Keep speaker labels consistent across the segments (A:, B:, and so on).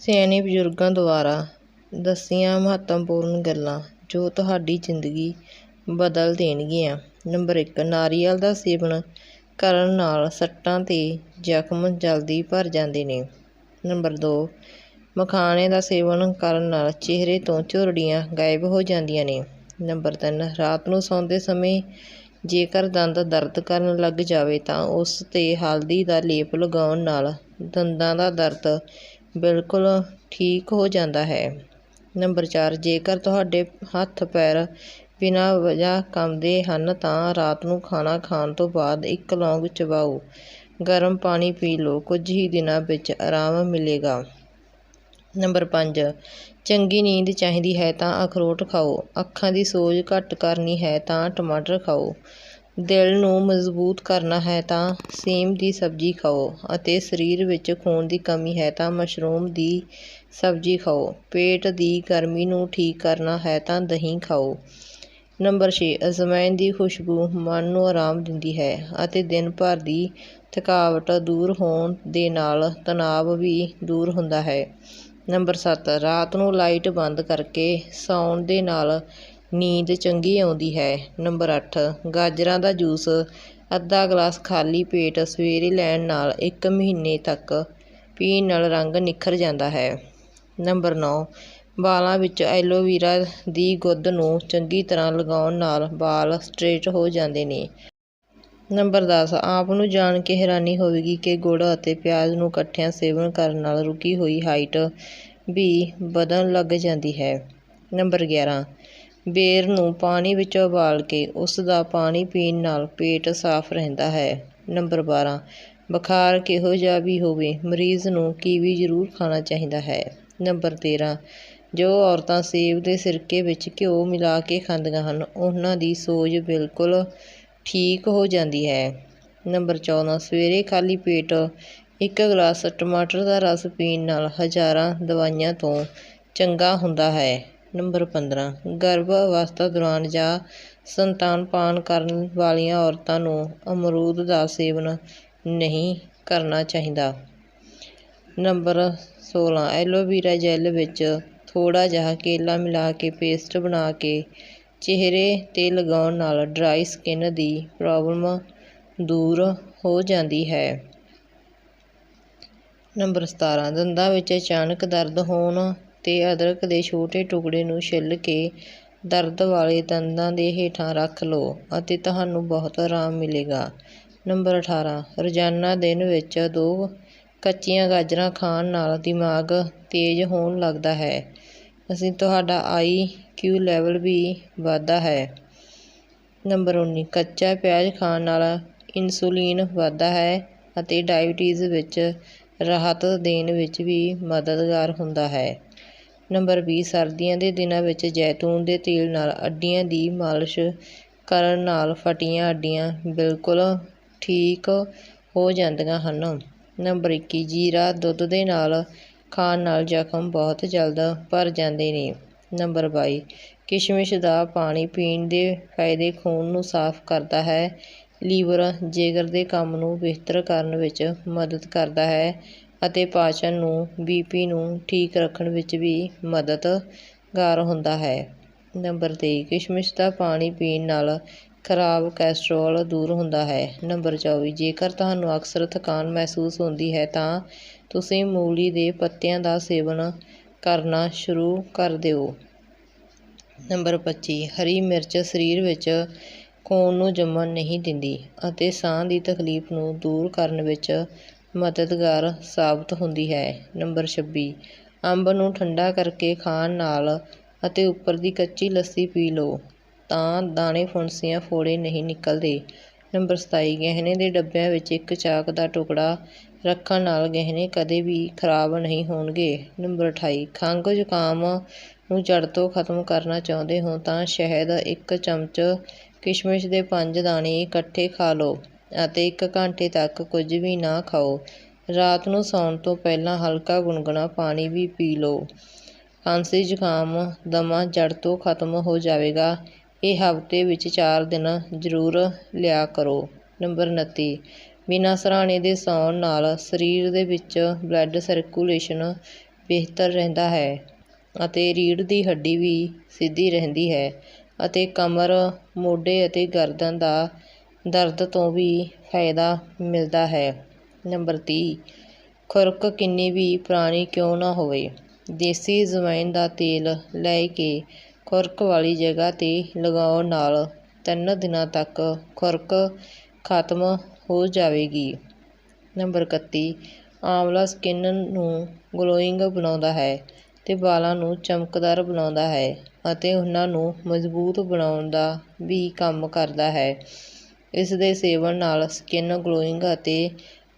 A: ਸਿਆਣੇ ਬਜ਼ੁਰਗਾਂ ਦੁਆਰਾ ਦੱਸੀਆਂ ਮਹੱਤਵਪੂਰਨ ਗੱਲਾਂ ਜੋ ਤੁਹਾਡੀ ਜ਼ਿੰਦਗੀ ਬਦਲ ਦੇਣਗੀਆਂ। ਨੰਬਰ ਇੱਕ, ਨਾਰੀਅਲ ਦਾ ਸੇਵਨ ਕਰਨ ਨਾਲ ਸੱਟਾਂ ਤੇ ਜ਼ਖਮ ਜਲਦੀ ਭਰ ਜਾਂਦੇ ਨੇ। ਨੰਬਰ ਦੋ, ਮਖਾਣੇ ਦਾ ਸੇਵਨ ਕਰਨ ਨਾਲ ਚਿਹਰੇ ਤੋਂ ਝੁਰੜੀਆਂ ਗਾਇਬ ਹੋ ਜਾਂਦੀਆਂ ਨੇ। ਨੰਬਰ ਤਿੰਨ, ਰਾਤ ਨੂੰ ਸੌਂਦੇ ਸਮੇਂ ਜੇਕਰ ਦੰਦ ਦਰਦ ਕਰਨ ਲੱਗ ਜਾਵੇ ਤਾਂ ਉਸ 'ਤੇ ਹਲਦੀ ਦਾ ਲੇਪ ਲਗਾਉਣ ਨਾਲ ਦੰਦਾਂ ਦਾ ਦਰਦ ਬਿਲਕੁਲ ਠੀਕ ਹੋ ਜਾਂਦਾ ਹੈ। ਨੰਬਰ ਚਾਰ, ਜੇਕਰ ਤੁਹਾਡੇ ਹੱਥ ਪੈਰ ਬਿਨਾਂ ਵਜ੍ਹਾ ਕੰਬਦੇ ਹਨ, ਤਾਂ ਰਾਤ ਨੂੰ ਖਾਣਾ ਖਾਣ ਤੋਂ ਬਾਅਦ ਇੱਕ ਲੌਂਗ ਚਬਾਓ, ਗਰਮ ਪਾਣੀ ਪੀ ਲਓ, ਕੁਝ ਹੀ ਦਿਨਾਂ ਵਿੱਚ ਆਰਾਮ ਮਿਲੇਗਾ। ਨੰਬਰ ਪੰਜ, ਚੰਗੀ ਨੀਂਦ ਚਾਹੀਦੀ ਹੈ ਤਾਂ ਅਖਰੋਟ ਖਾਓ। ਅੱਖਾਂ ਦੀ ਸੋਜ ਘੱਟ ਕਰਨੀ ਹੈ ਤਾਂ ਟਮਾਟਰ ਖਾਓ। ਦਿਲ ਨੂੰ ਮਜ਼ਬੂਤ ਕਰਨਾ ਹੈ ਤਾਂ ਸੇਮ ਦੀ ਸਬਜ਼ੀ ਖਾਓ ਅਤੇ ਸਰੀਰ ਵਿੱਚ ਖੂਨ ਦੀ ਕਮੀ ਹੈ ਤਾਂ ਮਸ਼ਰੂਮ ਦੀ ਸਬਜ਼ੀ ਖਾਓ। ਪੇਟ ਦੀ ਗਰਮੀ ਨੂੰ ਠੀਕ ਕਰਨਾ ਹੈ ਤਾਂ ਦਹੀਂ ਖਾਓ। ਨੰਬਰ ਛੇ ਅਜਵਾਇਣ ਦੀ ਖੁਸ਼ਬੂ ਮਨ ਨੂੰ ਆਰਾਮ ਦਿੰਦੀ ਹੈ ਅਤੇ ਦਿਨ ਭਰ ਦੀ ਥਕਾਵਟ ਦੂਰ ਹੋਣ ਦੇ ਨਾਲ ਤਣਾਅ ਵੀ ਦੂਰ ਹੁੰਦਾ ਹੈ। ਨੰਬਰ ਸੱਤ, ਰਾਤ ਨੂੰ ਲਾਈਟ ਬੰਦ ਕਰਕੇ ਸੌਣ ਦੇ ਨਾਲ ਨੀਂਦ ਚੰਗੀ ਆਉਂਦੀ ਹੈ। ਨੰਬਰ ਅੱਠ, ਗਾਜਰਾਂ ਦਾ ਜੂਸ। ਅੱਧਾ ਗਲਾਸ ਖਾਲੀ ਪੇਟ ਸਵੇਰੇ ਲੈਣ ਨਾਲ ਇੱਕ ਮਹੀਨੇ ਤੱਕ ਪੀਣ ਨਾਲ ਰੰਗ ਨਿਖਰ ਜਾਂਦਾ ਹੈ। ਨੰਬਰ ਨੌ, ਵਾਲਾਂ ਵਿੱਚ ਐਲੋਵੀਰਾ ਦੀ ਗੁੱਦ ਨੂੰ ਚੰਗੀ ਤਰ੍ਹਾਂ ਲਗਾਉਣ ਨਾਲ ਵਾਲ ਸਟ੍ਰੇਟ ਹੋ ਜਾਂਦੇ ਨੇ। ਨੰਬਰ ਦਸ, ਆਪ ਨੂੰ ਜਾਣ ਕੇ ਹੈਰਾਨੀ ਹੋਵੇਗੀ ਕਿ ਗੁੜ ਅਤੇ ਪਿਆਜ਼ ਨੂੰ ਇਕੱਠਿਆਂ ਸੇਵਨ ਕਰਨ ਨਾਲ ਰੁਕੀ ਹੋਈ ਹਾਈਟ ਵੀ ਵਧਣ ਲੱਗ ਜਾਂਦੀ ਹੈ। ਨੰਬਰ ਗਿਆਰਾਂ ਬੇਰ ਨੂੰ ਪਾਣੀ ਵਿੱਚ ਉਬਾਲ ਕੇ ਉਸ ਦਾ ਪਾਣੀ ਪੀਣ ਨਾਲ ਪੇਟ ਸਾਫ਼ ਰਹਿੰਦਾ ਹੈ। ਨੰਬਰ ਬਾਰ੍ਹਾਂ ਬੁਖਾਰ ਕਿਹੋ ਜਿਹਾ ਵੀ ਹੋਵੇ, ਮਰੀਜ਼ ਨੂੰ ਕੀਵੀ ਜ਼ਰੂਰ ਖਾਣਾ ਚਾਹੀਦਾ ਹੈ। ਨੰਬਰ ਤੇਰ੍ਹਾਂ ਜੋ ਔਰਤਾਂ ਸੇਬ ਦੇ ਸਿਰਕੇ ਵਿੱਚ ਘਿਓ ਮਿਲਾ ਕੇ ਖਾਂਦੀਆਂ ਹਨ, ਉਹਨਾਂ ਦੀ ਸੋਜ ਬਿਲਕੁਲ ਠੀਕ ਹੋ ਜਾਂਦੀ ਹੈ। ਨੰਬਰ ਚੌਦਾਂ, ਸਵੇਰੇ ਖਾਲੀ ਪੇਟ ਇੱਕ ਗਲਾਸ ਟਮਾਟਰ ਦਾ ਰਸ ਪੀਣ ਨਾਲ ਹਜ਼ਾਰਾਂ ਦਵਾਈਆਂ ਤੋਂ ਚੰਗਾ ਹੁੰਦਾ ਹੈ। ਨੰਬਰ ਪੰਦਰਾਂ ਗਰਭ ਅਵਸਥਾ ਦੌਰਾਨ ਜਾਂ ਸੰਤਾਨਪਾਨ ਕਰਨ ਵਾਲੀਆਂ ਔਰਤਾਂ ਨੂੰ ਅਮਰੂਦ ਦਾ ਸੇਵਨ ਨਹੀਂ ਕਰਨਾ ਚਾਹੀਦਾ। ਨੰਬਰ ਸੋਲ੍ਹਾਂ ਐਲੋਵੀਰਾ ਜੈਲ ਵਿੱਚ ਥੋੜ੍ਹਾ ਜਿਹਾ ਕੇਲਾ ਮਿਲਾ ਕੇ ਪੇਸਟ ਬਣਾ ਕੇ ਚਿਹਰੇ 'ਤੇ ਲਗਾਉਣ ਨਾਲ ਡਰਾਈ ਸਕਿਨ ਦੀ ਪ੍ਰੋਬਲਮ ਦੂਰ ਹੋ ਜਾਂਦੀ ਹੈ। ਨੰਬਰ ਸਤਾਰਾਂ, ਦੰਦਾਂ ਵਿੱਚ ਅਚਾਨਕ ਦਰਦ ਹੋਣ 'ਤੇ ਅਦਰਕ ਦੇ ਛੋਟੇ ਟੁਕੜੇ ਨੂੰ ਛਿੱਲ ਕੇ ਦਰਦ ਵਾਲੇ ਦੰਦਾਂ ਦੇ ਹੇਠਾਂ ਰੱਖ ਲਓ ਅਤੇ ਤੁਹਾਨੂੰ ਬਹੁਤ ਆਰਾਮ ਮਿਲੇਗਾ। ਨੰਬਰ ਅਠਾਰਾਂ, ਰੋਜ਼ਾਨਾ ਦਿਨ ਵਿੱਚ ਦੋ ਕੱਚੀਆਂ ਗਾਜਰਾਂ ਖਾਣ ਨਾਲ ਦਿਮਾਗ ਤੇਜ਼ ਹੋਣ ਲੱਗਦਾ ਹੈ। ਅਸੀਂ ਤੁਹਾਡਾ ਆਈ ਕਿਊ ਲੈਵਲ ਵੀ ਵੱਧਦਾ ਹੈ। ਨੰਬਰ ਉੱਨੀ, ਕੱਚਾ ਪਿਆਜ਼ ਖਾਣ ਨਾਲ ਇਨਸੂਲਿਨ ਵੱਧਦਾ ਹੈ ਅਤੇ ਡਾਇਬਟੀਜ਼ ਵਿੱਚ ਰਾਹਤ ਦੇਣ ਵਿੱਚ ਵੀ ਮਦਦਗਾਰ ਹੁੰਦਾ ਹੈ। ਨੰਬਰ ਵੀਹ ਸਰਦੀਆਂ ਦੇ ਦਿਨਾਂ ਵਿੱਚ ਜੈਤੂਨ ਦੇ ਤੇਲ ਨਾਲ ਅੱਡੀਆਂ ਦੀ ਮਾਲਿਸ਼ ਕਰਨ ਨਾਲ ਫਟੀਆਂ ਅੱਡੀਆਂ ਬਿਲਕੁਲ ਠੀਕ ਹੋ ਜਾਂਦੀਆਂ ਹਨ। ਨੰਬਰ ਇੱਕੀ, ਜੀਰਾ ਦੁੱਧ ਦੇ ਨਾਲ ਖਾਣ ਨਾਲ ਜ਼ਖਮ ਬਹੁਤ ਜਲਦ ਭਰ ਜਾਂਦੇ ਨੇ। ਨੰਬਰ ਬਾਈ, ਕਿਸ਼ਮਿਸ਼ ਦਾ ਪਾਣੀ ਪੀਣ ਦੇ ਫਾਇਦੇ ਖੂਨ ਨੂੰ ਸਾਫ਼ ਕਰਦਾ ਹੈ। ਲੀਵਰ ਜਿਗਰ ਦੇ ਕੰਮ ਨੂੰ ਬਿਹਤਰ ਕਰਨ ਵਿੱਚ ਮਦਦ ਕਰਦਾ ਹੈ। ਅਤੇ ਪਾਚਨ ਨੂੰ, ਬੀ ਪੀ ਨੂੰ ਠੀਕ ਰੱਖਣ ਵਿੱਚ ਵੀ ਮਦਦਗਾਰ ਹੁੰਦਾ ਹੈ। ਨੰਬਰ ਤੇਈ ਕਿਸ਼ਮਿਸ਼ ਦਾ ਪਾਣੀ ਪੀਣ ਨਾਲ ਖਰਾਬ ਕੋਲੇਸਟ੍ਰੋਲ ਦੂਰ ਹੁੰਦਾ ਹੈ। ਨੰਬਰ ਚੌਵੀ, ਜੇਕਰ ਤੁਹਾਨੂੰ ਅਕਸਰ ਥਕਾਨ ਮਹਿਸੂਸ ਹੁੰਦੀ ਹੈ ਤਾਂ ਤੁਸੀਂ ਮੂਲੀ ਦੇ ਪੱਤਿਆਂ ਦਾ ਸੇਵਨ ਕਰਨਾ ਸ਼ੁਰੂ ਕਰ ਦਿਓ। ਨੰਬਰ ਪੱਚੀ, ਹਰੀ ਮਿਰਚ ਸਰੀਰ ਵਿੱਚ ਖੂਨ ਨੂੰ ਜੰਮਣ ਨਹੀਂ ਦਿੰਦੀ ਅਤੇ ਸਾਹ ਦੀ ਤਕਲੀਫ਼ ਨੂੰ ਦੂਰ ਕਰਨ ਵਿੱਚ ਮਦਦਗਾਰ ਸਾਬਤ ਹੁੰਦੀ ਹੈ। ਨੰਬਰ ਛੱਬੀ, ਅੰਬ ਨੂੰ ਠੰਡਾ ਕਰਕੇ ਖਾਣ ਨਾਲ ਅਤੇ ਉੱਪਰ ਦੀ ਕੱਚੀ ਲੱਸੀ ਪੀ ਲਓ, ਤਾਂ ਦਾਣੇ ਫੁੰਸੀਆਂ ਫੋੜੇ ਨਹੀਂ ਨਿਕਲਦੇ। ਨੰਬਰ ਸਤਾਈ, ਗਹਿਣੇ ਦੇ ਡੱਬਿਆਂ ਵਿੱਚ ਇੱਕ ਚਾਕ ਦਾ ਟੁਕੜਾ ਰੱਖਣ ਨਾਲ ਗਹਿਣੇ ਕਦੇ ਵੀ ਖਰਾਬ ਨਹੀਂ ਹੋਣਗੇ। ਨੰਬਰ ਅਠਾਈ, ਖੰਘ ਜ਼ੁਕਾਮ ਨੂੰ ਜੜ੍ਹ ਤੋਂ ਖਤਮ ਕਰਨਾ ਚਾਹੁੰਦੇ ਹੋ ਤਾਂ ਸ਼ਹਿਦ ਇੱਕ ਚਮਚ ਕਿਸ਼ਮਿਸ਼ ਦੇ ਪੰਜ ਦਾਣੇ ਇਕੱਠੇ ਖਾ ਲਓ। ਅਤੇ ਇੱਕ ਘੰਟੇ ਤੱਕ ਕੁਝ ਵੀ ਨਾ ਖਾਓ। ਰਾਤ ਨੂੰ ਸੌਣ ਤੋਂ ਪਹਿਲਾਂ ਹਲਕਾ ਗੁਨਗੁਣਾ ਪਾਣੀ ਵੀ ਪੀ ਲਓ। ਖਾਂਸੀ, ਜ਼ੁਕਾਮ, ਦਮਾ, ਜੜ੍ਹ ਤੋਂ ਖਤਮ ਹੋ ਜਾਵੇਗਾ। ਇਹ ਹਫ਼ਤੇ ਵਿੱਚ ਚਾਰ ਦਿਨ ਜ਼ਰੂਰ ਲਿਆ ਕਰੋ। ਨੰਬਰ ਉਨੱਤੀ। ਬਿਨਾਂ ਸਰਾਣੇ ਦੇ ਸੌਣ ਨਾਲ ਸਰੀਰ ਦੇ ਵਿੱਚ ਬਲੱਡ ਸਰਕੂਲੇਸ਼ਨ ਬਿਹਤਰ ਰਹਿੰਦਾ ਹੈ ਅਤੇ ਰੀੜ੍ਹ ਦੀ ਹੱਡੀ ਵੀ ਸਿੱਧੀ ਰਹਿੰਦੀ ਹੈ ਅਤੇ ਕਮਰ, ਮੋਢੇ ਅਤੇ ਗਰਦਨ ਦਾ ਦਰਦ ਤੋਂ ਵੀ ਫਾਇਦਾ ਮਿਲਦਾ ਹੈ। ਨੰਬਰ ਤੀਹ, ਖੁਰਕ ਕਿੰਨੀ ਵੀ ਪੁਰਾਣੀ ਕਿਉਂ ਨਾ ਹੋਵੇ। ਦੇਸੀ ਅਜਵਾਇਣ ਦਾ ਤੇਲ ਲੈ ਕੇ ਖੁਰਕ ਵਾਲੀ ਜਗ੍ਹਾ 'ਤੇ ਲਗਾਉਣ ਨਾਲ ਤਿੰਨ ਦਿਨਾਂ ਤੱਕ ਖੁਰਕ ਖਤਮ ਹੋ ਜਾਵੇਗੀ। ਨੰਬਰ ਇਕੱਤੀ, ਆਂਵਲਾ ਸਕਿਨ ਨੂੰ ਗਲੋਇੰਗ ਬਣਾਉਂਦਾ ਹੈ ਅਤੇ ਵਾਲਾਂ ਨੂੰ ਚਮਕਦਾਰ ਬਣਾਉਂਦਾ ਹੈ ਅਤੇ ਉਹਨਾਂ ਨੂੰ ਮਜ਼ਬੂਤ ਬਣਾਉਣ ਦਾ ਵੀ ਕੰਮ ਕਰਦਾ ਹੈ। ਇਸ ਦੇ ਸੇਵਨ ਨਾਲ ਸਕਿਨ ਗਲੋਇੰਗ ਅਤੇ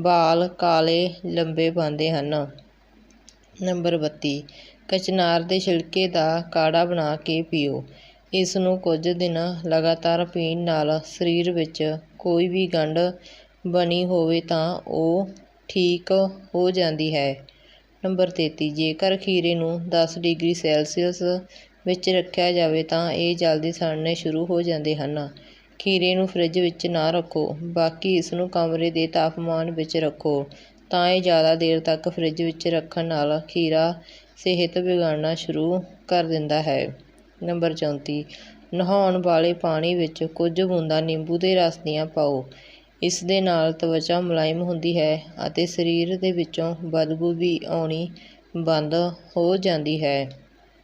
A: ਵਾਲ ਕਾਲੇ, ਲੰਬੇ ਬਣਦੇ ਹਨ। ਨੰਬਰ ਬੱਤੀ, ਕਚਨਾਰ ਦੇ ਛਿਲਕੇ ਦਾ ਕਾੜਾ ਬਣਾ ਕੇ ਪੀਓ। ਇਸ ਨੂੰ ਕੁਝ ਦਿਨ ਲਗਾਤਾਰ ਪੀਣ ਨਾਲ ਸਰੀਰ ਵਿੱਚ ਕੋਈ ਵੀ ਗੰਢ ਬਣੀ ਹੋਵੇ ਤਾਂ ਉਹ ਠੀਕ ਹੋ ਜਾਂਦੀ ਹੈ। ਨੰਬਰ ਤੇਤੀ, ਜੇਕਰ ਖੀਰੇ ਨੂੰ 10 ਡਿਗਰੀ ਸੈਲਸੀਅਸ ਵਿੱਚ ਰੱਖਿਆ ਜਾਵੇ ਤਾਂ ਇਹ ਜਲਦੀ ਸੜਨੇ ਸ਼ੁਰੂ ਹੋ ਜਾਂਦੇ ਹਨ। ਖੀਰੇ ਨੂੰ ਫਰਿੱਜ ਵਿੱਚ ਨਾ ਰੱਖੋ, ਬਾਕੀ ਇਸ ਨੂੰ ਕਮਰੇ ਦੇ ਤਾਪਮਾਨ ਵਿੱਚ ਰੱਖੋ। ਤਾਂ ਇਹ ਜ਼ਿਆਦਾ ਦੇਰ ਤੱਕ ਫਰਿੱਜ ਵਿੱਚ ਰੱਖਣ ਨਾਲ ਖੀਰਾ ਸਿਹਤ ਵਿਗਾੜਨਾ ਸ਼ੁਰੂ ਕਰ ਦਿੰਦਾ ਹੈ। ਨੰਬਰ 34 ਨਹਾਉਣ ਵਾਲੇ ਪਾਣੀ ਵਿੱਚ ਕੁਝ ਬੂੰਦਾਂ ਨਿੰਬੂ ਦੇ ਰਸ ਦੀਆਂ ਪਾਓ। ਇਸ ਦੇ ਨਾਲ ਤਵਚਾ ਮੁਲਾਇਮ ਹੁੰਦੀ ਹੈ ਅਤੇ ਸਰੀਰ ਦੇ ਵਿੱਚੋਂ ਬਦਬੂ ਵੀ ਆਉਣੀ ਬੰਦ ਹੋ ਜਾਂਦੀ ਹੈ।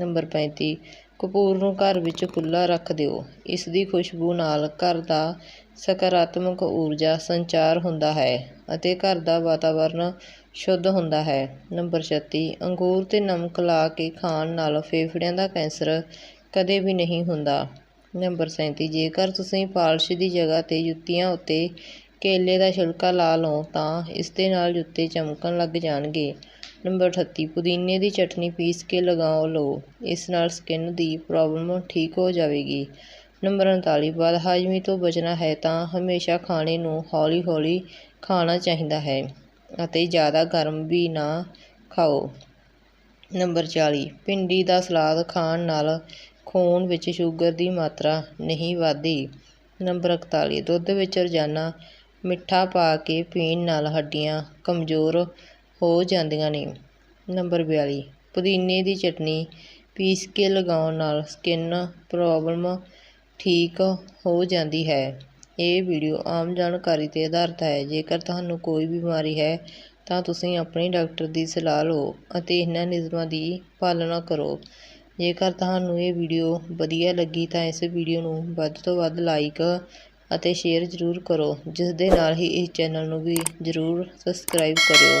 A: ਨੰਬਰ 35 ਕਪੂਰ ਨੂੰ ਘਰ ਵਿੱਚ ਖੁੱਲ੍ਹਾ ਰੱਖ ਦਿਓ। ਇਸ ਦੀ ਖੁਸ਼ਬੂ ਨਾਲ ਘਰ ਦਾ ਸਕਾਰਾਤਮਕ ਊਰਜਾ ਸੰਚਾਰ ਹੁੰਦਾ ਹੈ ਅਤੇ ਘਰ ਦਾ ਵਾਤਾਵਰਨ ਸ਼ੁੱਧ ਹੁੰਦਾ ਹੈ। ਨੰਬਰ 36 ਅੰਗੂਰ ਤੇ ਨਮਕ ਲਾ ਕੇ ਖਾਣ ਨਾਲ ਫੇਫੜਿਆਂ ਦਾ ਕੈਂਸਰ ਕਦੇ ਵੀ ਨਹੀਂ ਹੁੰਦਾ। ਨੰਬਰ 37 ਜੇਕਰ ਤੁਸੀਂ ਪਾਲਿਸ਼ ਦੀ ਜਗ੍ਹਾ 'ਤੇ ਜੁੱਤੀਆਂ ਉੱਤੇ ਕੇਲੇ ਦਾ ਛਿਲਕਾ ਲਾ ਲਓ ਤਾਂ ਇਸ ਦੇ ਨਾਲ ਜੁੱਤੇ ਚਮਕਣ ਲੱਗ ਜਾਣਗੇ। ਨੰਬਰ 38 ਪੁਦੀਨੇ ਦੀ ਚਟਨੀ ਪੀਸ ਕੇ ਲਗਾਓ ਲਓ ਇਸ ਨਾਲ ਸਕਿਨ ਦੀ ਪ੍ਰੋਬਲਮ ਠੀਕ ਹੋ ਜਾਵੇਗੀ। ਨੰਬਰ 39 ਬਦਹਾਜ਼ਮੀ ਤੋਂ ਬਚਣਾ ਹੈ ਤਾਂ ਹਮੇਸ਼ਾ ਖਾਣੇ ਨੂੰ ਹੌਲੀ ਹੌਲੀ ਖਾਣਾ ਚਾਹੀਦਾ ਹੈ ਅਤੇ ਜ਼ਿਆਦਾ ਗਰਮ ਵੀ ਨਾ ਖਾਓ। ਨੰਬਰ 40 ਭਿੰਡੀ ਦਾ ਸਲਾਦ ਖਾਣ ਨਾਲ ਖੂਨ ਵਿੱਚ ਸ਼ੂਗਰ ਦੀ ਮਾਤਰਾ ਨਹੀਂ ਵੱਧਦੀ। ਨੰਬਰ 41 ਦੁੱਧ ਵਿੱਚ ਰੋਜ਼ਾਨਾ ਮਿੱਠਾ ਪਾ ਕੇ ਪੀਣ ਨਾਲ ਹੱਡੀਆਂ ਕਮਜ਼ੋਰ ਹੋ ਜਾਂਦੀਆਂ ਨੇ। ਨੰਬਰ 42 ਪੁਦੀਨੇ ਦੀ ਚਟਨੀ ਪੀਸ ਕੇ ਲਗਾਉਣ ਨਾਲ ਸਕਿਨ ਪ੍ਰੋਬਲਮ ਠੀਕ ਹੋ ਜਾਂਦੀ ਹੈ। ਇਹ ਵੀਡੀਓ ਆਮ ਜਾਣਕਾਰੀ 'ਤੇ ਆਧਾਰਿਤ ਹੈ। ਜੇਕਰ ਤੁਹਾਨੂੰ ਕੋਈ ਬਿਮਾਰੀ ਹੈ, ਤਾਂ ਤੁਸੀਂ ਆਪਣੇ ਡਾਕਟਰ ਦੀ ਸਲਾਹ ਲਓ ਅਤੇ ਇਹਨਾਂ ਨਿਯਮਾਂ ਦੀ ਪਾਲਣਾ ਕਰੋ। ਜੇਕਰ ਤੁਹਾਨੂੰ ਇਹ ਵੀਡੀਓ ਵਧੀਆ ਲੱਗੀ, ਤਾਂ ਇਸ ਵੀਡੀਓ ਨੂੰ ਵੱਧ ਤੋਂ ਵੱਧ ਲਾਈਕ ਅਤੇ ਸ਼ੇਅਰ ਜ਼ਰੂਰ ਕਰੋ ਜਿਸ ਦੇ ਨਾਲ ਹੀ ਇਸ ਚੈਨਲ ਨੂੰ ਵੀ ਜ਼ਰੂਰ ਸਬਸਕ੍ਰਾਈਬ ਕਰਿਓ।